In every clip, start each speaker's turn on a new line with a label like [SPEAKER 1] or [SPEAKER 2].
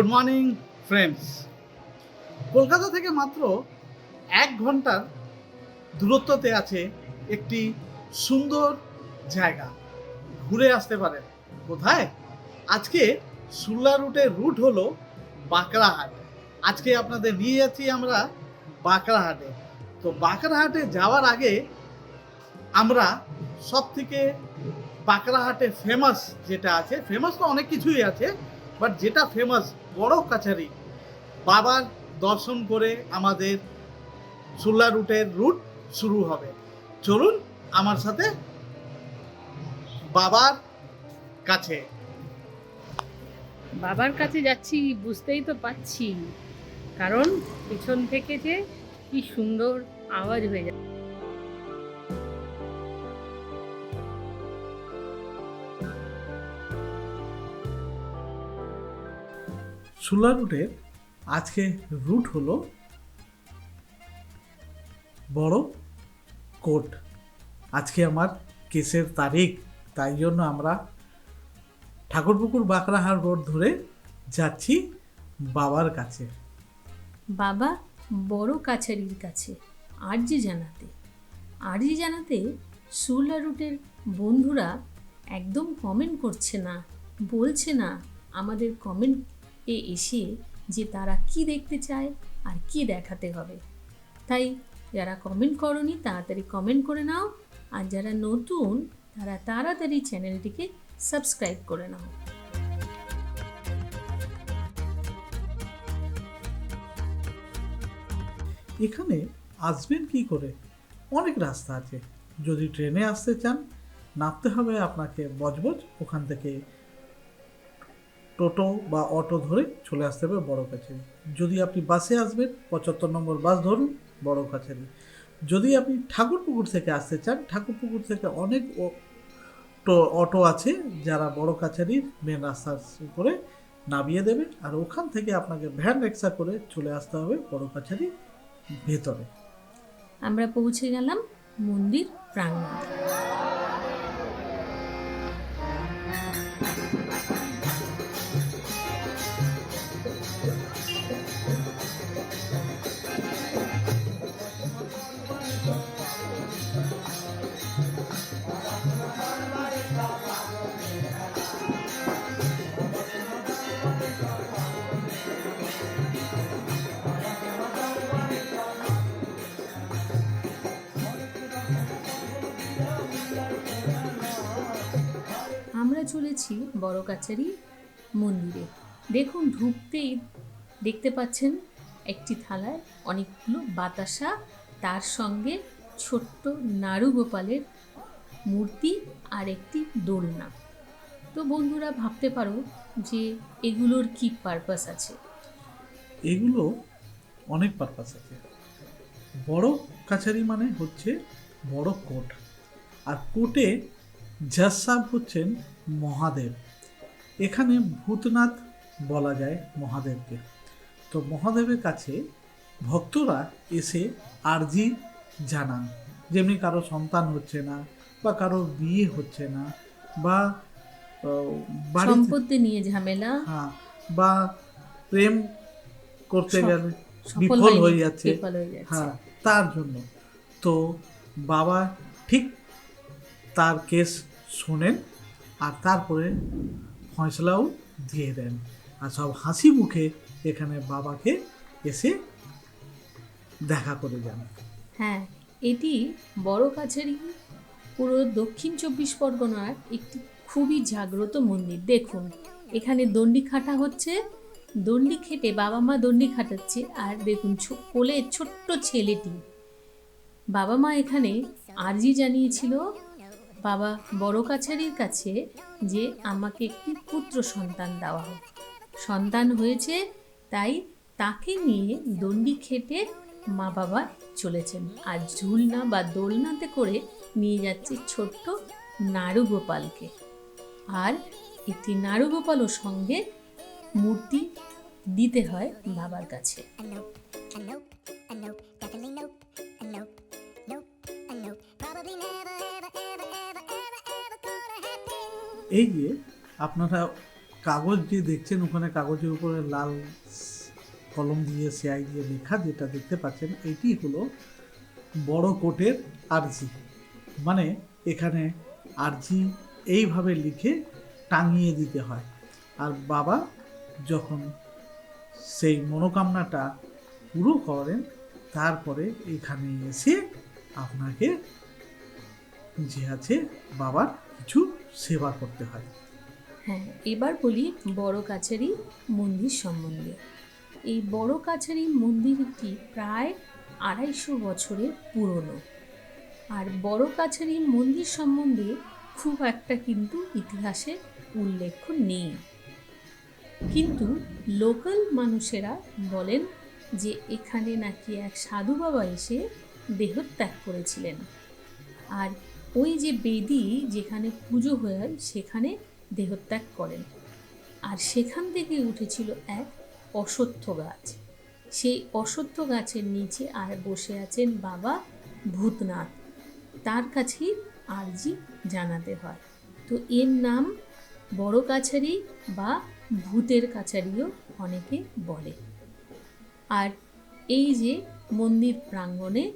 [SPEAKER 1] Good morning friends Kolkata থেকে মাত্র এক ঘণ্টার দূরত্বতে আছে একটি সুন্দর জায়গা। ঘুরে আসতে পারেন। কোথায়? আজকে সুল্লা রুটের রুট হলো বাঁকড়াহাট। আজকে আপনাদের নিয়ে যাচ্ছি আমরা বাঁকড়াহাটে। তো বাঁকড়াহাটে যাওয়ার আগে আমরা সব থেকে বাঁকড়াহাটে ফেমাস যেটা আছে ফেমাস তো অনেক কিছুই আছে বাট যেটা ফেমাস বড় কাছারি। বাবার দর্শন করে আমাদের সুল্লা রুটের রুট শুরু হবে। চলুন আমার সাথে বাবার কাছে।
[SPEAKER 2] বাবার কাছে যাচ্ছি বুঝতেই তো পাচ্ছি। কারণ পিছন থেকে যে কি সুন্দর আওয়াজ হয়ে
[SPEAKER 1] সুল্লা রুটের আজকে রুট হলো বড় কোট। আজকে আমার কেসের তারিখ, তাই জন্য আমরা ঠাকুরপুকুর বাঁকড়াহাট রোড ধরে যাচ্ছি বাবার কাছে।
[SPEAKER 2] বাবা বড় কাছারির কাছে, আর্জি জানাতে। আর্জি জানাতে সুরলা রুটের বন্ধুরা একদম কমেন্ট করছে না, বলছে না, আমাদের কমেন্টে এসে যে তারা কি দেখতে চায় আর কি দেখাতে হবে। তাই যারা কমেন্ট করনি তাড়াতাড়ি কমেন্ট করে নাও আর যারা নতুন তারা তাড়াতাড়ি চ্যানেলটিকে সাবস্ক্রাইব করে নাও।
[SPEAKER 1] এখানে আসবেন কি করে? অনেক রাস্তা আছে। যদি ট্রেনে আসতে চান, নামতে হবে আপনাকে বজবজ, ওখান থেকে টোটো বা অটো ধরে চলে আসতে হবে বড় কাছারি যদি আপনি বাসে আসবেন, পঁচাত্তর নম্বর বাস ধরুন, বড় কাছারি যদি আপনি ঠাকুরপুকুর থেকে আসতে চান, ঠাকুরপুকুর থেকে অনেক অটো আছে যারা বড় কাছারির মেন রাস্তার উপরে নামিয়ে দেবে। আর ওখান থেকে আপনাকে ভ্যান রিক্সা করে চলে আসতে হবে বড় কাছারি ভেতরে।
[SPEAKER 2] আমরা পৌঁছে গেলাম মন্দির প্রাঙ্গণ। আমরা চলেছি বড় কাছারি মন্দিরে। দেখুন, ঢুকতেই দেখতে পাচ্ছেন একটি থালায় অনেকগুলো বাতাসা, তার সঙ্গে ছোট্ট নাড়ু গোপালের মূর্তি আর একটি দোলনা। তো বন্ধুরা, ভাবতে পারো যে এগুলোর কি পারপাস আছে?
[SPEAKER 1] এগুলো অনেক পারপাস আছে। বড় কাছারি মানে হচ্ছে বড় কোট। আর কোটে সাহেব হচ্ছেন মহাদেব। এখানে ভূতনাথ বলা যায় মহাদেবকে। তো মহাদেবের কাছে ভক্তরা এসে আর্জি জানান। যেমনি কারও সন্তান হচ্ছে না বা কারও বিয়ে হচ্ছে না বা
[SPEAKER 2] সম্পত্তি নিয়ে ঝামেলা।
[SPEAKER 1] হ্যাঁ বা প্রেম করতে গেলে বিফল হয়ে যাচ্ছে।
[SPEAKER 2] হ্যাঁ
[SPEAKER 1] তার জন্য। তো বাবা ঠিক তার কেস শোনেন আর তারপরে ফয়সলাও দিয়ে দেন। আর সব হাসি মুখে এখানে বাবাকে এসে দেখা করে যান।
[SPEAKER 2] হ্যাঁ এটি বড় কাছেরই পুরো দক্ষিণ চব্বিশ পরগনার একটি খুবই জাগ্রত মন্দির। দেখুন, এখানে দণ্ডি খাটা হচ্ছে, দণ্ডি খেটে বাবা মা দণ্ডি খাটাচ্ছে, আর দেখুন কোলে ছোট্ট ছেলেটি। বাবা মা এখানে আর্জি জানিয়েছিল বাবা বড় কাছারির কাছে যে আমাকে একটি পুত্র সন্তান দেওয়া হোক। সন্তান হয়েছে, তাই তাকে নিয়ে দণ্ডি খেটে মা বাবা চলেছেন। আর ঝুলনা বা দোলনাতে করে নিয়ে যাচ্ছে ছোট্ট নাড়ু গোপালকে আর একটি নাড়ু গোপালও সঙ্গে মূর্তি দিতে হয় বাবার কাছে।
[SPEAKER 1] এই যে আপনারা
[SPEAKER 3] কাগজ যে দেখছেন, ওখানে কাগজের উপরে লাল কলম দিয়ে, সিআই দিয়ে লেখা যেটা দেখতে পাচ্ছেন, এটি হলো বড় কোটের আর্জি। মানে এখানে আর্জি এইভাবে লিখে টাঙিয়ে দিতে হয়। আর বাবা যখন সেই মনোকামনাটা পুরো করেন, তারপরে এখানে এসে আপনাকে যে আছে বাবার কিছু সেবা করতে হয়।
[SPEAKER 2] হ্যাঁ এবার বলি বড় কাছারি মন্দির সম্বন্ধে। এই বড় কাছারি মন্দিরটি প্রায় আড়াইশো বছরের পুরনো। আর বড় কাছারি মন্দির সম্বন্ধে খুব একটা কিন্তু ইতিহাসে উল্লেখ নেই। কিন্তু লোকাল মানুষেরা বলেন যে এখানে নাকি এক সাধু বাবা এসে দেহত্যাগ করেছিলেন। আর ওই যে বেদি যেখানে পুজো হয় সেখানে দেহত্যাগ করেন। আর সেখান থেকে উঠেছিল এক অশ্বত্থ গাছ। সেই অশ্বত্থ গাছের নিচে আর বসে আছেন বাবা ভূতনাথ। তার কাছেই আর্জি জানাতে হয়। তো এর নাম বড় কাছারি বা ভূতের কাছারিও অনেকে বলে। আর এই যে মন্দির প্রাঙ্গণে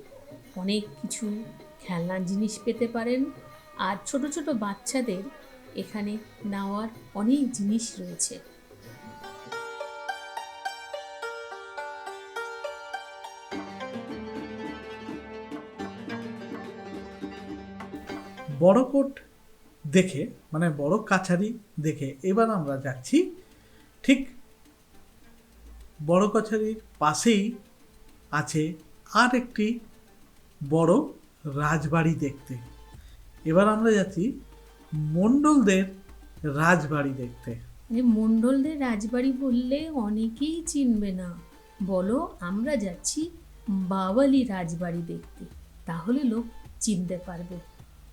[SPEAKER 2] অনেক কিছু খেলনার জিনিস পেতে পারেন। আর ছোট ছোট বাচ্চাদের এখানে নেওয়ার অনেক জিনিস রয়েছে।
[SPEAKER 3] বড় কোট দেখে মানে বড় কাছারি দেখে এবার আমরা যাচ্ছি ঠিক বড় কাছারির পাশেই আছে আর একটি বড় রাজবাড়ি দেখতে। এবার আমরা যাচ্ছি মণ্ডলদের রাজবাড়ি দেখতে।
[SPEAKER 2] মণ্ডলদের রাজবাড়ি বললে অনেকেই চিনবে না। বলো আমরা যাচ্ছি বাওয়ালি রাজবাড়ি দেখতে। তাহলে লোক চিনতে পারবে।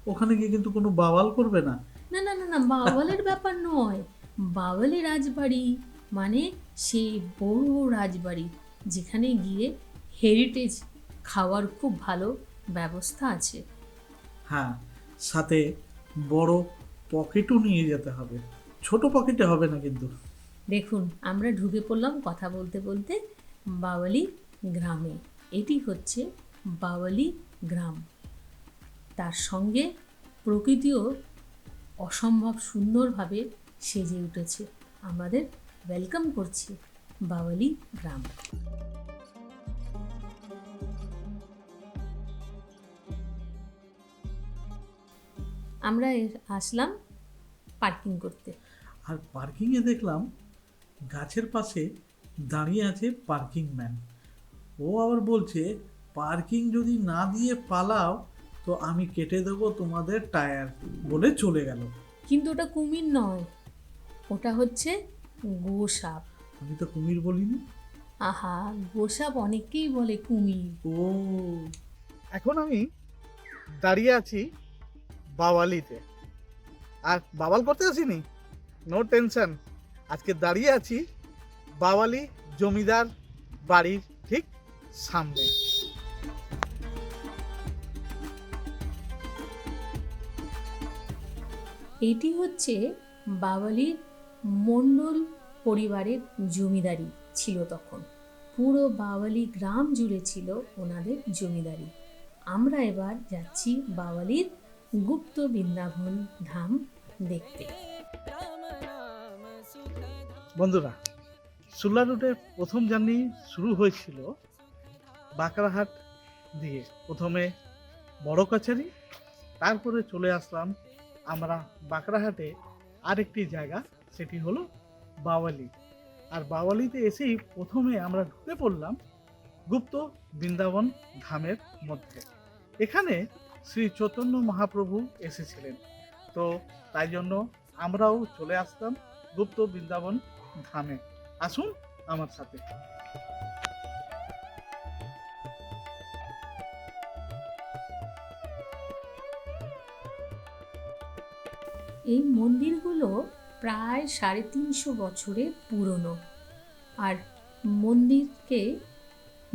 [SPEAKER 3] ওখানে গিয়ে কিন্তু কোনো বাওয়াল করবে না।
[SPEAKER 2] না না না না বাওয়ালের ব্যাপার নয়। বাওয়ালি রাজবাড়ি মানে সেই বড় রাজবাড়ি যেখানে গিয়ে হেরিটেজ খাওয়ার খুব ভালো ব্যবস্থা আছে।
[SPEAKER 3] হ্যাঁ সাথে বড় পকেটও নিয়ে যেতে হবে। ছোট পকেটে হবে না কিন্তু।
[SPEAKER 2] দেখুন আমরা ঢুকে পড়লাম কথা বলতে বলতে বাওয়ালি গ্রামে। এটি হচ্ছে বাওয়ালি গ্রাম। তার সঙ্গে প্রকৃতিও অসম্ভব সুন্দরভাবে সেজে উঠেছে। আমাদের ওয়েলকাম করছি বাওয়ালি গ্রাম। আমরা আসলাম পার্কিং করতে।
[SPEAKER 3] আর পার্কিংয়ে দেখলাম গাছের পাশে দাঁড়িয়ে আছে পার্কিং ম্যান ও আবার বলছে পার্কিং যদি না দিয়ে পালাও তো আমি কেটে দেবো তোমাদের টায়ার বলে চলে গেল।
[SPEAKER 2] কিন্তু ওটা কুমির নয় ওটা হচ্ছে গোসাপ।
[SPEAKER 3] আমি তো কুমির বলিনি।
[SPEAKER 2] আহা গোসাপ অনেকেই বলে কুমির।
[SPEAKER 3] ও।
[SPEAKER 1] এখন আমি দাঁড়িয়ে আছি বাওয়ালিতে। আর বাওয়াল করতে আসিনি? নো টেনশন আজকে দাঁড়িয়ে আছি বাওয়ালি জমিদার বাড়ির ঠিক সামনে।
[SPEAKER 2] এটি হচ্ছে বাওয়ালির মণ্ডল পরিবারের জমিদারি ছিল তখন। পুরো বাওয়ালি গ্রাম জুড়ে ছিল ওনাদের জমিদারি। আমরা এবার যাচ্ছি বাওয়ালির গুপ্ত বৃন্দাবন ধাম দেখতে।
[SPEAKER 1] বন্ধুরা, সুলা রুটের প্রথম জার্নি শুরু হয়েছিল বাঁকড়াহাট দিয়ে। প্রথমে বড় কাছারি, তারপরে চলে আসলাম আমরা বাঁকড়াহাটে আরেকটি জায়গা, সেটি হলো বাওয়ালি। আর বাওয়ালিতে এসেই প্রথমে আমরা ঢুকে পড়লাম গুপ্ত বৃন্দাবন ধামের মধ্যে। এখানে শ্রী চৈতন্য মহাপ্রভু এসেছিলেন। তো তাই জন্য আমরাও চলে আসতাম গুপ্ত বৃন্দাবন ধামে। আসুন আমার সাথে।
[SPEAKER 2] এই মন্দিরগুলো প্রায় সাড়ে তিনশো বছরের পুরনো। আর মন্দিরকে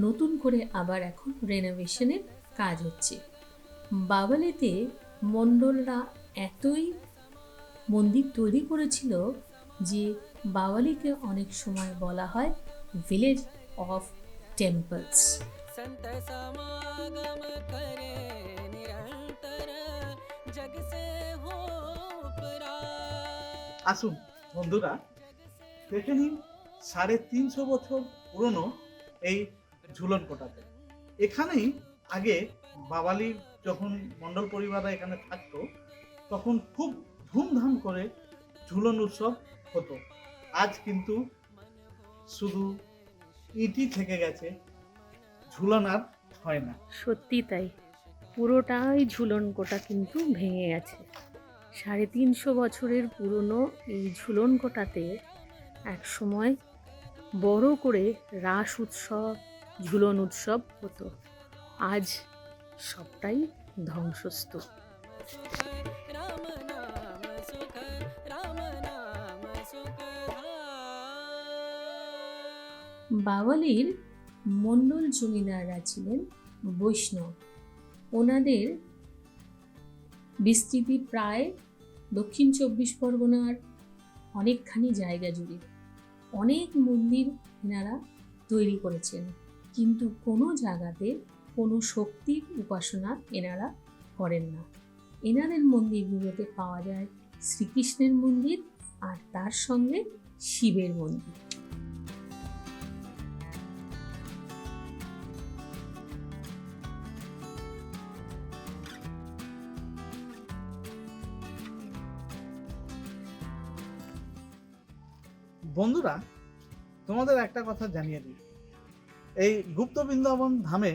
[SPEAKER 2] নতুন করে আবার এখন রেনোভেশনের কাজ হচ্ছে। বাবালিতে মণ্ডলরা এতই মন্দির তৈরি করেছিল যে বাওয়ালিকে অনেক সময় বলা হয় ভিলেজ অফ টেম্পলস।
[SPEAKER 1] আসুন বন্ধুরা দেখে নিন সাড়ে তিনশো বছর পুরনো এই ঝুলন কোটাতে এখানেই আগে বাবালির যখন মণ্ডল পরিবাররা এখানে থাকতো, তখন খুব ধুমধাম করে ঝুলন উৎসব হতো। আজ কিন্তু শুধু ইটি থেকে গেছে, ঝুলন আর হয় না।
[SPEAKER 2] সত্যি তাই। পুরোটাই ঝুলনকোটা কিন্তু ভেঙে গেছে। সাড়ে তিনশো বছরের পুরনো এই ঝুলনকোটাতে এক সময় বড় করে রাস উৎসব, ঝুলন উৎসব হতো। আজ সবটাই ধ্বংসস্তূপ। বাওয়ালির মন্ডল জমিদাররা ছিলেন, বৈষ্ণব, ওনাদের বিস্তৃতি প্রায় দক্ষিণ চব্বিশ পরগনার অনেকখানি জায়গা জুড়ে অনেক মন্দির এনারা তৈরি করেছেন। কিন্তু কোনো জায়গাতে কোনো শক্তির উপাসনা এনারা করেন না। এনাদের মন্দিরগুলোতে পাওয়া যায় শ্রীকৃষ্ণের মন্দির আর তার সঙ্গে শিবের মন্দির।
[SPEAKER 1] বন্ধুরা, তোমাদের একটা কথা জানিয়ে দিই। এই গুপ্ত বৃন্দাবন ধামে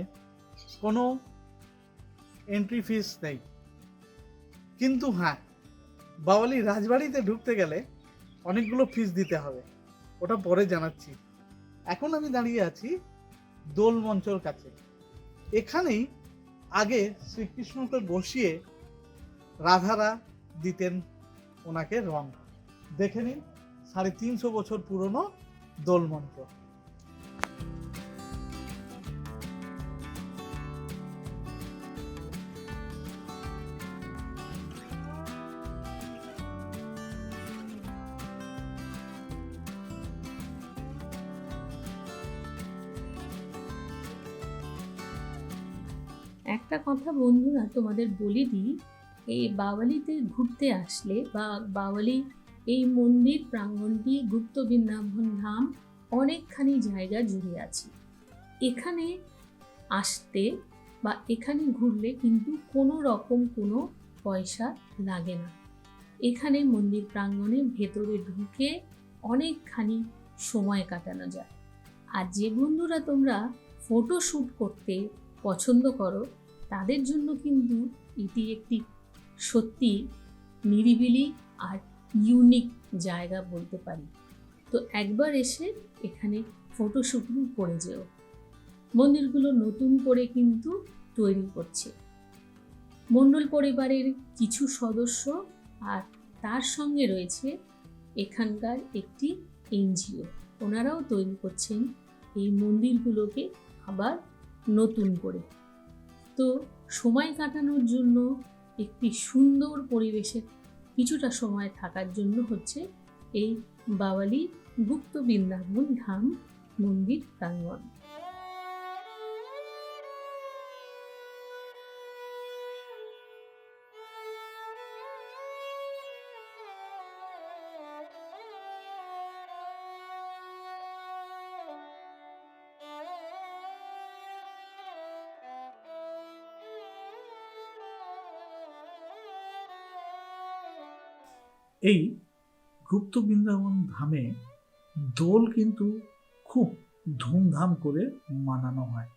[SPEAKER 1] কোনো এন্ট্রি ফিস নেই। কিন্তু হ্যাঁ বাওয়ালি রাজবাড়িতে ঢুকতে গেলে অনেকগুলো ফিস দিতে হবে, ওটা পরে জানাচ্ছি। এখন আমি দাঁড়িয়ে আছি দোল মঞ্চর কাছে। এখানেই আগে শ্রীকৃষ্ণকে বসিয়ে রাধারা দিতেন ওনাকে রং। দেখে নিন, সাড়ে তিনশো বছর পুরনো দোল মঞ্চ।
[SPEAKER 2] একটা কথা বন্ধুরা তোমাদের বলে দিই, এই বাওয়ালিতে ঘুরতে আসলে বা বাওয়ালি এই মন্দির প্রাঙ্গণটি গুপ্ত বৃন্দাবন ধাম অনেকখানি জায়গা জুড়ে আছে। এখানে আসতে বা এখানে ঘুরলে কিন্তু কোনো রকম কোনো পয়সা লাগে না। এখানে মন্দির প্রাঙ্গণে ভেতরে ঢুকে অনেকখানি সময় কাটানো যায়। আর যে বন্ধুরা তোমরা ফটো শ্যুট করতে পছন্দ করো তাদের জন্য কিন্তু এটি একটি সত্যি নিরিবিলি আর ইউনিক জায়গা বলতে পারি। তো একবার এসে এখানে ফটোশ্যুটিং করে যেও। মন্দিরগুলো নতুন করে কিন্তু তৈরি করছে। মণ্ডল পরিবারের কিছু সদস্য আর তার সঙ্গে রয়েছে এখানকার একটি এনজিও। ওনারাও তৈরি করছেন এই মন্দিরগুলোকে আবার নতুন করে। তো সময় কাটানোর জন্য একটি সুন্দর পরিবেশে কিছুটা সময় থাকার জন্য হচ্ছে এই বাওয়ালি গুপ্ত বৃন্দাবন ধাম মন্দির প্রাঙ্গণ।
[SPEAKER 1] এই গুপ্ত বৃন্দাবন ধামে দোল কিন্তু খুব ধুমধাম করে মানানো হয়।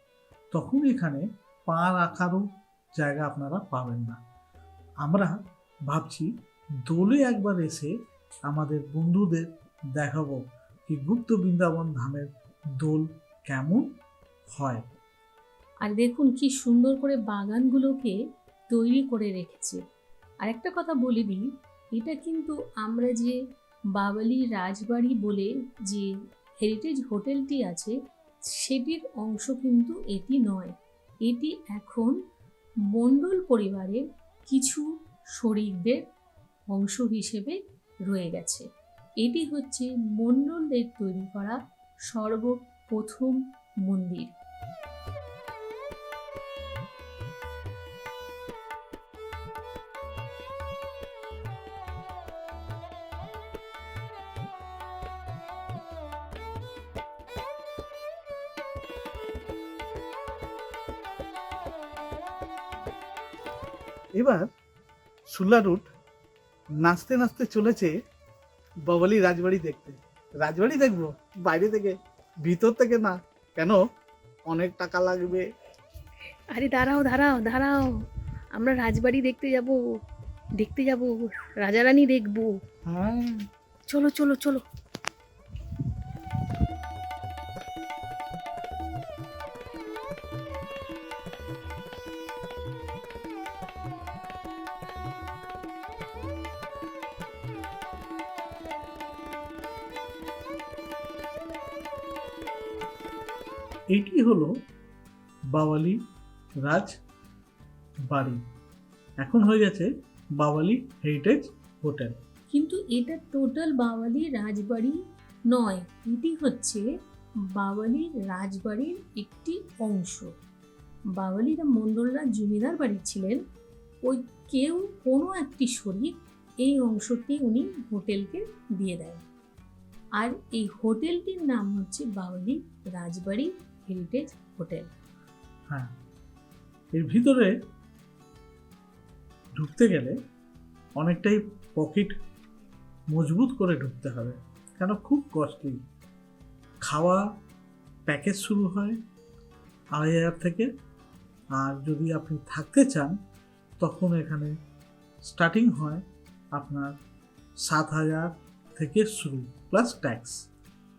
[SPEAKER 1] তখন এখানে পা রাখারও জায়গা আপনারা পাবেন না। আমরা ভাবছি দোলে একবার এসে আমাদের বন্ধুদের দেখাবো কি গুপ্ত বৃন্দাবন ধামের দোল কেমন হয়।
[SPEAKER 2] আর দেখুন কি সুন্দর করে বাগানগুলোকে তৈরি করে রেখেছে। আর একটা কথা বলে দিই এটা কিন্তু আমরা যে বাবালি রাজবাড়ি বলে যে হেরিটেজ হোটেলটি আছে, সেটির অংশ কিন্তু এটি নয়। এটি এখন মণ্ডল পরিবারের কিছু শরিকদের অংশ হিসেবে রয়ে গেছে। এটি হচ্ছে মণ্ডলদের তৈরি করা সর্বপ্রথম মন্দির।
[SPEAKER 1] এবার সুলা রুট নাচতে নাচতে চলেছে বাবালি রাজবাড়ি দেখতে। রাজবাড়ি দেখব? বাইরে থেকে? ভিতর থেকে না? কেন? অনেক টাকা লাগবে।
[SPEAKER 4] আরে দাঁড়াও দাঁড়াও দাঁড়াও। আমরা রাজবাড়ি দেখতে যাব। দেখতে যাব। রাজারানী দেখব।
[SPEAKER 1] হ্যাঁ।
[SPEAKER 4] চলো চলো চলো।
[SPEAKER 1] বাওয়ালি রাজ বাড়ি। এখন হয়ে গেছে বাওয়ালি হেরিটেজ হোটেল।
[SPEAKER 2] কিন্তু এটা টোটাল বাওয়ালি রাজবাড়ি নয়, এটি হচ্ছে বাওয়ালির রাজবাড়ির একটি অংশ। বাওয়ালিরা মণ্ডলরা জমিদার বাড়ি ছিলেন। ওই কেউ কোনো একটি শরীর এই অংশটি উনি হোটেলকে দিয়ে দেন। আর এই হোটেলটির নাম হচ্ছে বাওয়ালি রাজবাড়ি হেরিটেজ হোটেল।
[SPEAKER 1] হ্যাঁ। এর ভিতরে ঢুকতে গেলে অনেকটাই পকেট মজবুত করে ঢুকতে হবে, কেন খুব কস্টলি। খাওয়া প্যাকেজ শুরু হয় আড়াই হাজার থেকে, আর যদি আপনি থাকতে চান, তখন এখানে স্টার্টিং হয় আপনার সাত হাজার থেকে শুরু, প্লাস ট্যাক্স।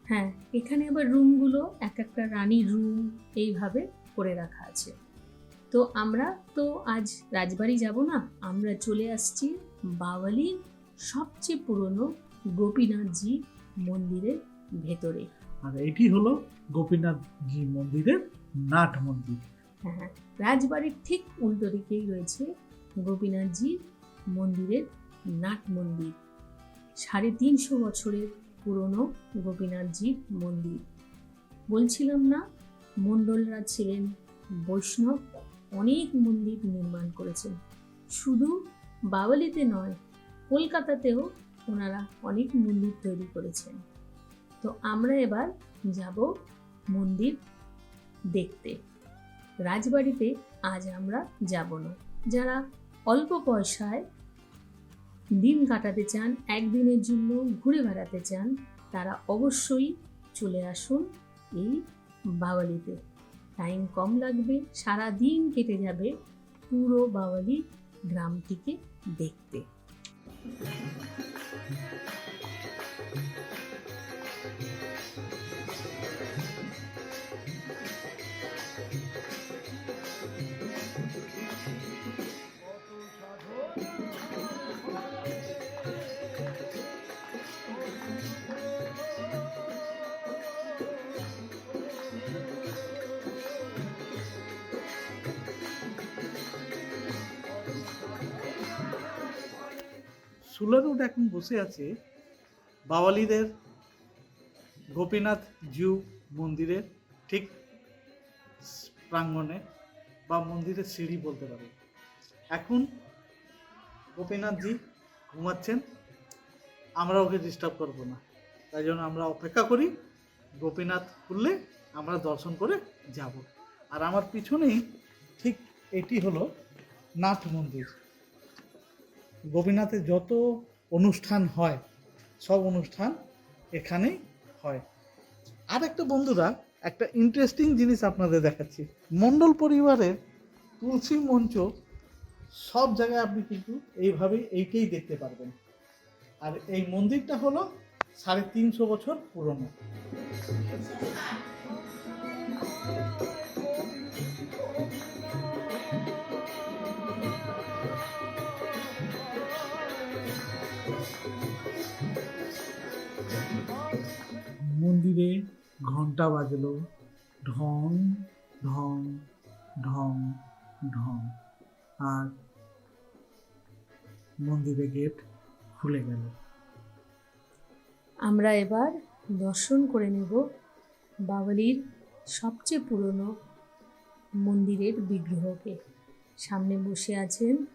[SPEAKER 2] হ্যাঁ এখানে আবার রুমগুলো এক একটা রানীর রুম এইভাবে করে রাখা আছে। তো আমরা তো আজ রাজবাড়ি যাব না আমরা চলে আসছি বাওয়ালির সবচেয়ে পুরনো গোপীনাথজি মন্দিরের ভেতরে।
[SPEAKER 1] আর এটি হলো গোপীনাথজি মন্দিরের নাট মন্দির।
[SPEAKER 2] হ্যাঁ রাজবাড়ির ঠিক উল্টো দিকেই রয়েছে গোপীনাথজি মন্দিরের নাট মন্দির। সাড়ে তিনশো বছরের পুরনো গোপীনাথজির মন্দির। বলছিলাম না মণ্ডলরা ছিলেন বৈষ্ণব, অনেক মন্দির নির্মাণ করেছেন। শুধু বাওয়ালিতে নয়, কলকাতাতেও ওনারা অনেক মন্দির তৈরি করেছেন। তো আমরা এবার যাব মন্দির দেখতে। রাজবাড়িতে আজ আমরা যাব না। যারা অল্প পয়সায় দিন কাটাতে চান, একদিনের জন্য ঘুরে বেড়াতে চান, তারা অবশ্যই চলে আসুন এই বাওয়ালিতে। টাইম কম লাগবে, সারা দিন কেটে যাবে পুরো বাওয়ালি গ্রামটিকে দেখতে।
[SPEAKER 1] সুলা রোড এখন বসে আছে বাওয়ালিদের গোপীনাথ জিউ মন্দিরের ঠিক প্রাঙ্গণে বা মন্দিরের সিঁড়ি বলতে পারে এখন গোপীনাথজি ঘুমাচ্ছেন, আমরা ওকে ডিস্টার্ব করব না। তাই জন্য আমরা অপেক্ষা করি, গোপীনাথ খুললে আমরা দর্শন করে যাব। আর আমার পিছনেই ঠিক এটি হলো নাথ মন্দির। গোপীনাথে যত অনুষ্ঠান হয়, সব অনুষ্ঠান এখানেই হয়। আর একটা বন্ধুরা, একটা ইন্টারেস্টিং জিনিস আপনাদের দেখাচ্ছি। মণ্ডল পরিবারের তুলসী মঞ্চ সব জায়গায় আপনি কিন্তু এইভাবেই এইটাই দেখতে পারবেন। আর এই মন্দিরটা হলো সাড়ে তিনশো বছর পুরনো। ঘণ্টা বাজলো। ঢং ঢং ঢং ঢং। আর মন্দিরে গেট খুলে গেল।
[SPEAKER 2] আমরা এবার দর্শন করে নেব বাওয়ালির সবচেয়ে পুরনো মন্দিরের বিগ্রহকে। সামনে বসে আছেন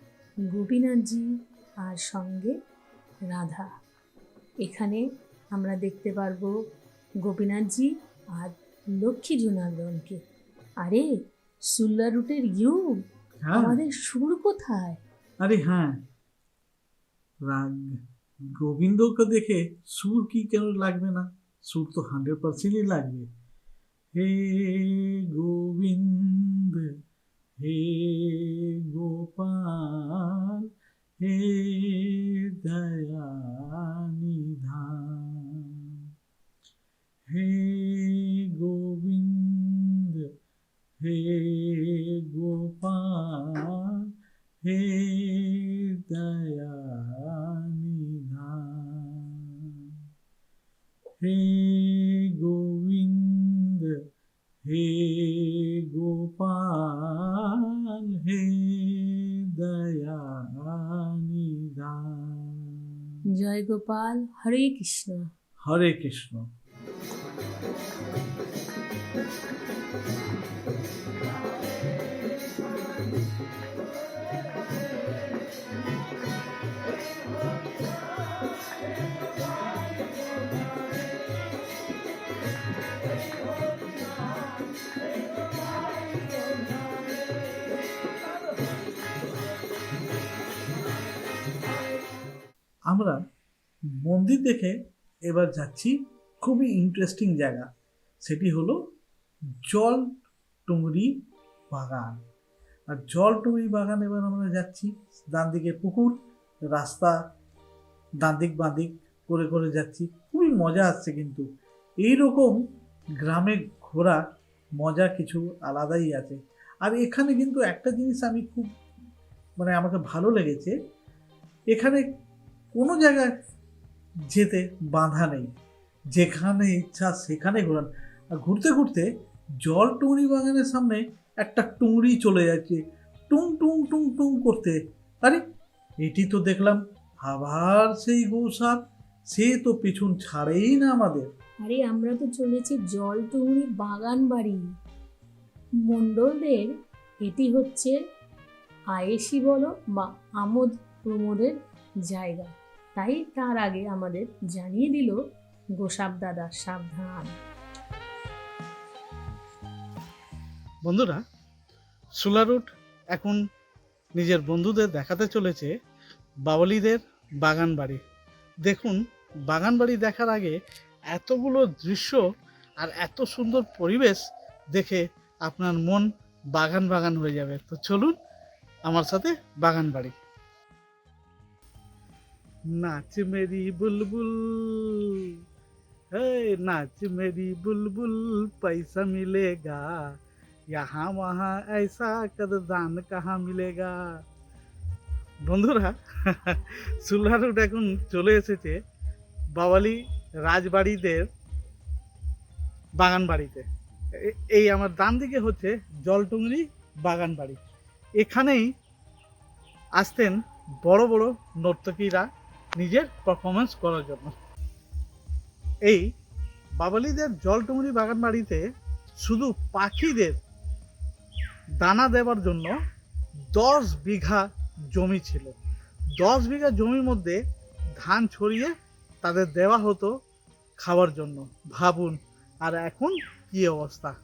[SPEAKER 2] গোপীনাথজি আর সঙ্গে রাধা। এখানে আমরা দেখতে পারব গোপীনাথজি আর লক্ষ্মী জনার্দনকে আরে সুল্লা রুটের ইউ?
[SPEAKER 1] হ্যাঁ।
[SPEAKER 2] আমাদের সুর কোথায়?
[SPEAKER 1] আরে হ্যাঁ। রাগ গোবিন্দকে দেখে সুর কি কেন লাগবে না? সুর তো হান্ড্রেড পার্সেন্টই লাগবে। হে গোবিন্দ হে গোপাল হে দয়ানিধান। হে গোবিন্দ হে গোপাল হে দয়ানিধান হে গোবিন্দ হে গোপাল হে দয়ানিধান।
[SPEAKER 2] জয় গোপাল হরে কৃষ্ণ।
[SPEAKER 1] হরে কৃষ্ণ। আমরা মন্দির দেখে এবার যাচ্ছি খুবই ইন্টারেস্টিং জায়গা সেটি হলো জল টুংরি বাগান। আর জল টুংরি বাগান এবার আমরা যাচ্ছি ডান দিকে পুকুর, রাস্তা ডান দিক বাঁ দিক করে করে যাচ্ছি। খুবই মজা আসছে কিন্তু। এই রকম গ্রামে ঘোরা মজা কিছু আলাদাই আছে। আর এখানে কিন্তু একটা জিনিস আমি খুব মানে আমাকে ভালো লেগেছে, এখানে কোনো জায়গায় যেতে বাধা নেই। যেখানে ইচ্ছা সেখানে ঘোরান। আর ঘুরতে ঘুরতে জল টুংরি বাগানের সামনে একটা টুংরি চলে যাচ্ছে। টুং টুং টুং টুং করতে। আরে, এটি তো দেখলাম আবার সেই গৌসাপ সে তো পিছন ছাড়েই না আমাদের।
[SPEAKER 2] আরে, আমরা তো চলেছি জল জলটুঙরি বাগান বাড়ি। মণ্ডলদের এটি হচ্ছে আয়েসি বলো বা আমোদ প্রমোদের জায়গা। তাই তার আগে আমাদের জানিয়ে দিল গোসাপ দাদা, সাবধান।
[SPEAKER 3] বন্ধুরা সোলারুট এখন নিজের বন্ধুদের দেখাতে চলেছে বাউলিদের বাগান বাড়ি। দেখুন, বাগান বাড়ি দেখার আগে এতগুলো দৃশ্য আর এত সুন্দর পরিবেশ দেখে আপনার মন বাগান বাগান হয়ে যাবে। তো চলুন আমার সাথে বাগান বাড়ি। নাচ মেরি বুলবুল নাচ মেরি বুলবুল, পয়সা মিলেগা। ইয়াহা ওয়াহা ऐसा কদ জান কাহা মিলেগা বন্ধুরা চুল্লা রুট এখন চলে এসেছে বাওয়ালি রাজবাড়িদের বাগান বাড়িতে এই আমার ডান দিকে হচ্ছে জলটুংরি বাগান বাড়ি এখানেই আসতেন বড় বড় নর্তকীরা নিজের পারফরমেন্স করার জন্য। এই বাবালিদের জলটুমুরি বাগান বাড়িতে শুধু পাখিদের দানা দেওয়ার জন্য দশ বিঘা জমি ছিল। দশ বিঘা জমির মধ্যে ধান ছড়িয়ে তাদের দেওয়া হতো খাওয়ার জন্য। ভাবুন, আর এখন কি অবস্থা?